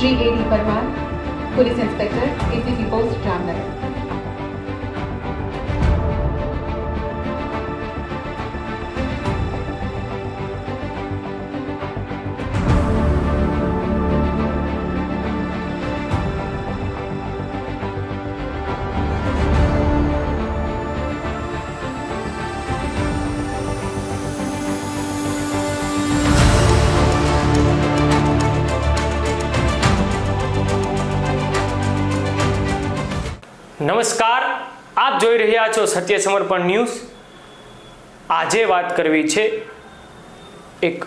Shri A D Parmar police inspector ACP post Jamnagar નમસ્કાર, આપ જોઈ રહ્યા છો સત્ય સમર્પણ ન્યૂઝ. આજે વાત કરવી છે એક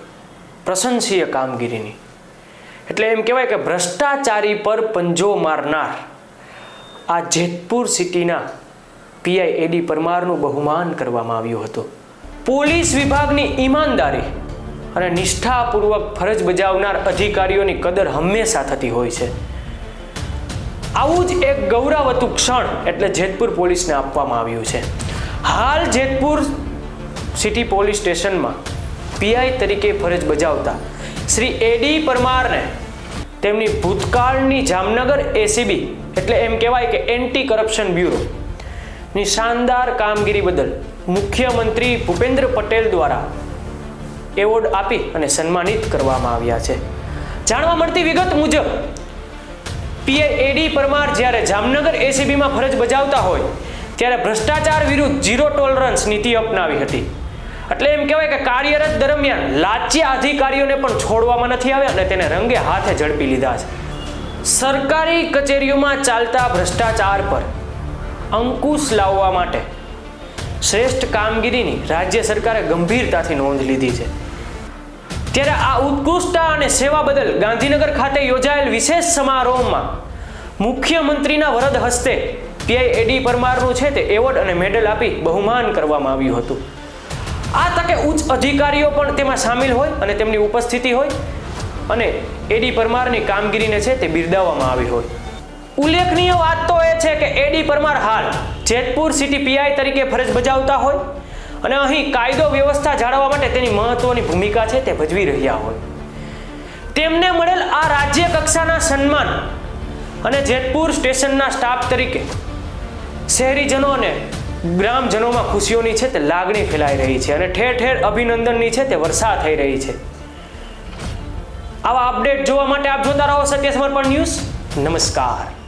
પ્રશંસીય કામગીરીની. એટલે એમ કહેવાય કે ભ્રષ્ટાચારી પર પંજો મારનાર આ જેતપુર સિટીના પીઆઈ એડી પરમારનું બહુમાન કરવામાં આવ્યું હતું. પોલીસ વિભાગની ઈમાનદારી અને નિષ્ઠાપૂર્વક ફરજ બજાવનાર અધિકારીઓની કદર હંમેશા થતી હોય છે. આવું જ એક ગૌરવતું ક્ષણ એટલે જેતપુર પોલીસને આપવામાં આવ્યું છે. હાલ જેતપુર સિટી પોલીસ સ્ટેશનમાં પીઆઈ તરીકે ફરજ બજાવતા શ્રી એડી પરમારને તેમની ભૂતકાળની જામનગર એસીબી એટલે એમ કહેવાય કે એન્ટી કરપ્શન બ્યુરો ની શાનદાર કામગીરી બદલ મુખ્યમંત્રી ભૂપેન્દ્ર પટેલ દ્વારા એવોર્ડ આપી અને સન્માનિત કરવામાં આવ્યા છે. જાણવા મળતી વિગત મુજબ પીઆઈ પરમાર જ્યારે જામનગર એસીબીમાં ફરજ બજાવતા હોય, ત્યારે ભ્રષ્ટાચાર વિરુદ્ધ ઝીરો ટોલરન્સ નીતિ અપનાવી હતી. એટલે એમ કહેવાય કે કાર્યરત દરમિયાન લાચ્યા અધિકારીઓને પણ છોડવામાં નથી આવ્યા અને તેને રંગે હાથે ઝડપી લીધા છે. સરકારી કચેરીઓમાં ચાલતા ભ્રષ્ટાચાર પર અંકુશ લાવવા માટે શ્રેષ્ઠ કામગીરીની રાજ્ય સરકારે ગંભીરતાથી નોંધ લીધી છે. ત્યારે આ ઉત્કૃષ્ટતા અને સેવા બદલ ગાંધીનગર ખાતે યોજાયેલ વિશેષ સમારોહમાં મુખ્યમંત્રીના વરદ હસ્તે પીઆઈ એડી પરમારનું છે તે એવોર્ડ અને મેડલ આપી બહુમાન કરવામાં આવ્યું હતું. આ તકે ઉચ્ચ અધિકારીઓ પણ તેમાં સામેલ હોય અને તેમની ઉપસ્થિતિ હોય અને એડી પરમારની કામગીરીને છે તે બિરદાવવામાં આવી હોય. ઉલ્લેખનીય વાત તો એ છે કે એડી પરમાર હાલ જેતપુર સિટી પીઆઈ તરીકે ફરજ બજાવતા હોય અને અહીં કાયદો વ્યવસ્થા જાળવવા માટે તેની મહત્વની ભૂમિકા છે તે ભજવી રહ્યા હોય. તેમને મળેલ આ રાજ્ય કક્ષાના સન્માન અને જેતપુર સ્ટેશનના સ્ટાફ તરીકે શહેરીજનો અને ગ્રામજનોમાં ખુશીઓની છે તે લાગણી ફેલાઈ રહી છે અને ઠેર ઠેર અભિનંદનની છે તે વર્ષા થઈ રહી છે. આવા અપડેટ જોવા માટે આપ જોતા રહો સત્ય સમર્પણ ન્યૂઝ. નમસ્કાર.